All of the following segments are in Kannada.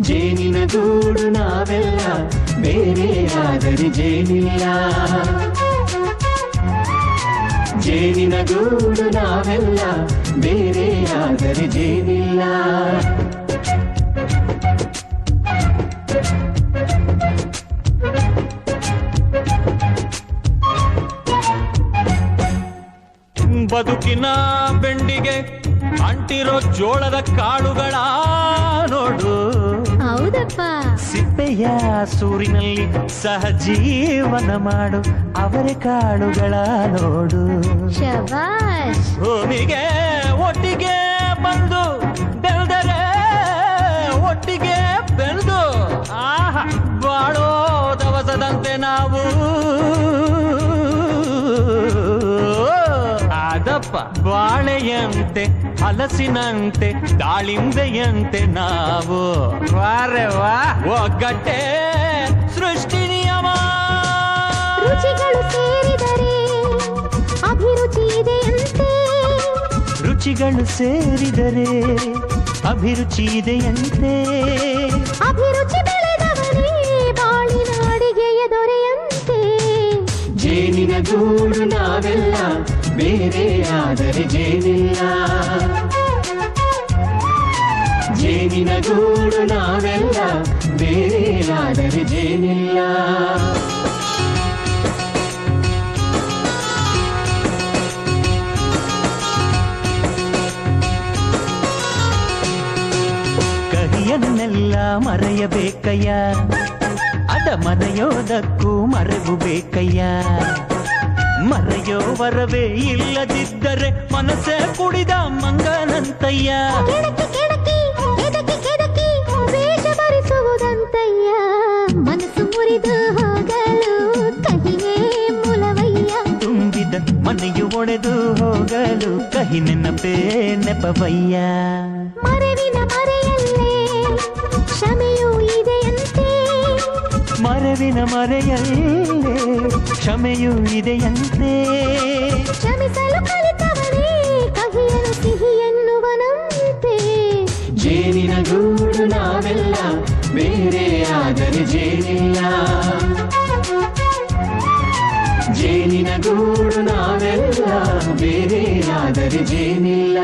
ಜೇನಿನ ಗೂಡು ನಾವೆಲ್ಲ ಬೇರೆಯಾದರೆ ಜೇನಿಲ್ಲ. ಜೇನಿನ ಗೂಡು ನಾವೆಲ್ಲ ಬೇರೆಯಾದರೆ ಜೇನಿಲ್ಲ. ಬದುಕಿನ ಬೆಂಡಿಗೆ ಅಂಟಿರೋ ಜೋಳದ ಕಾಳುಗಳ ನೋಡು. ಹೌದಪ್ಪ. ಸಿಪ್ಪೆಯ ಸೂರಿನಲ್ಲಿ ಸಹಜೀವನ ಮಾಡು ಅವರೆ ಕಾಳುಗಳ ನೋಡು. ಶಬಾಷ್. ಭೂಮಿಗೆ ಅದಪ್ಪ ಬಾಳೆಯಂತೆ ಹಲಸಿನಂತೆ ದಾಳಿಂಬೆಯಂತೆ ನಾವು. ವಾರೆ ವಾ. ಒಗ್ಗಟ್ಟೆ ಸೃಷ್ಟಿ ನಿಯಮ. ರುಚಿಗಳು ಸೇರಿದರೆ ಅಭಿರುಚಿ ಇದೆಯಂತೆ. ರುಚಿಗಳು ಸೇರಿದರೆ ಅಭಿರುಚಿ ಇದೆಯಂತೆ. ಅಭಿರುಚಿ ಬೆಳೆದವನೇ ಬಾಳಿನ ಅಡಿಗೆಯ ದೊರೆಯಂತೆ. ಜೇನಿನ ಗೂಡು ನಾವೆಲ್ಲ ಬೇರೆಯಾದರೆ ಜೇನಿಲ್ಲ ಜೇನಿನ ಗೂಡು ನಾವೆಲ್ಲ ಬೇರೆಯಾದರೆ ಜೇನಿಲ್ಲ ಕಹಿಯನ್ನೆಲ್ಲ ಮರೆಯಬೇಕಯ್ಯ. ಅಡ ಮರೆಯೋದಕ್ಕೂ ಮರೆವು ಬೇಕಯ್ಯ. ಮರೆಯೋ ವರವೇ ಇಲ್ಲದಿದ್ದರೆ ಮನಸ್ಸೇ ಕುಡಿದ ಮಂಗನಂತಯ್ಯ ಕೆಡಕಿ ಕೆಡಕಿ ಕೆದಕಿ ಕೆದಕಿ ವೇಷ ಭರಿಸುವುದಂತಯ್ಯ ಮನಸ್ಸು ಮುರಿದು ಹೋಗಲು ಕಹಿಯೇ ಮೂಲವಯ್ಯ ತುಂಬಿದ ಮನೆಯು ಒಡೆದು ಹೋಗಲು ಕಹಿ ನೆನಪೇ ನೆಪವಯ್ಯ ಮರವಿನ ಮರೆಯಲ್ಲೇ ಕ್ಷಮೆಯೂ ಇದೆಯಂತೆ. ಕ್ಷಮಿಸಲು ಕಲಿತವನೇ ಕಹಿಯನು ಸಿಹಿ ಎನ್ನುವನಂತೆ. ಜೇನಿನ ಗೂಡು ನಾವೆಲ್ಲ ಬೇರೆ ಆದರೆ ಜೇನಿಲ್ಲ. ಜೇನಿನ ಗೂಡು ನಾವೆಲ್ಲ ಬೇರೆ ಆದರೆ ಜೇನಿಲ್ಲ.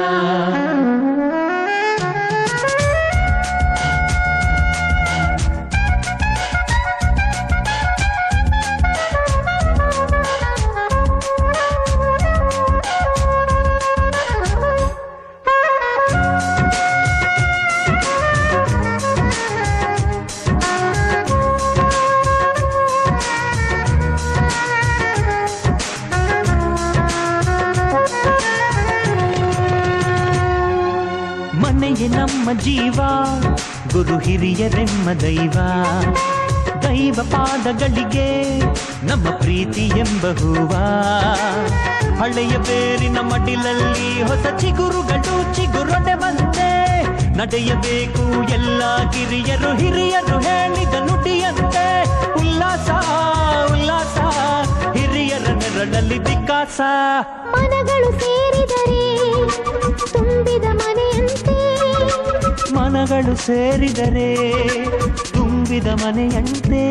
ಮನೆಯೇ ನಮ್ಮ ಜೀವ. ಗುರು ಹಿರಿಯರೆಮ್ಮ ದೈವ. ದೈವ ಪಾದಗಳಿಗೆ ನಮ್ಮ ಪ್ರೀತಿ ಎಂಬ ಹೂವ. ಹಳೆಯ ಬೇರಿನ ಮಡಿಲಲ್ಲಿ ಹೊಸ ಚಿಗುರುಗಳು ಚಿಗುರೊಡೆ ಬಂದೆ ನಡೆಯಬೇಕು ಎಲ್ಲ ಕಿರಿಯರು ಹಿರಿಯರು ಹೇಳಿದ ನುಡಿಯಂತೆ. ಉಲ್ಲಾಸ ಉಲ್ಲಾಸ, ಹಿರಿಯರ ನೆರಳಲ್ಲಿ ವಿಕಾಸ. ಮನಗಳು ಮನಗಳು ಸೇರಿದರೆ ತುಂಬಿದ ಮನೆಯಂತೆ.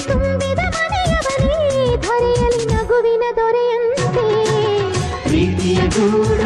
ತುಂಬಿದ ಮನೆಯವನೇ ಧರೆಯಲ್ಲಿ ನಗುವಿನ ದೊರೆಯಂತೆ. ಪ್ರೀತಿಯ ಗೂಡು ಬೇರೆ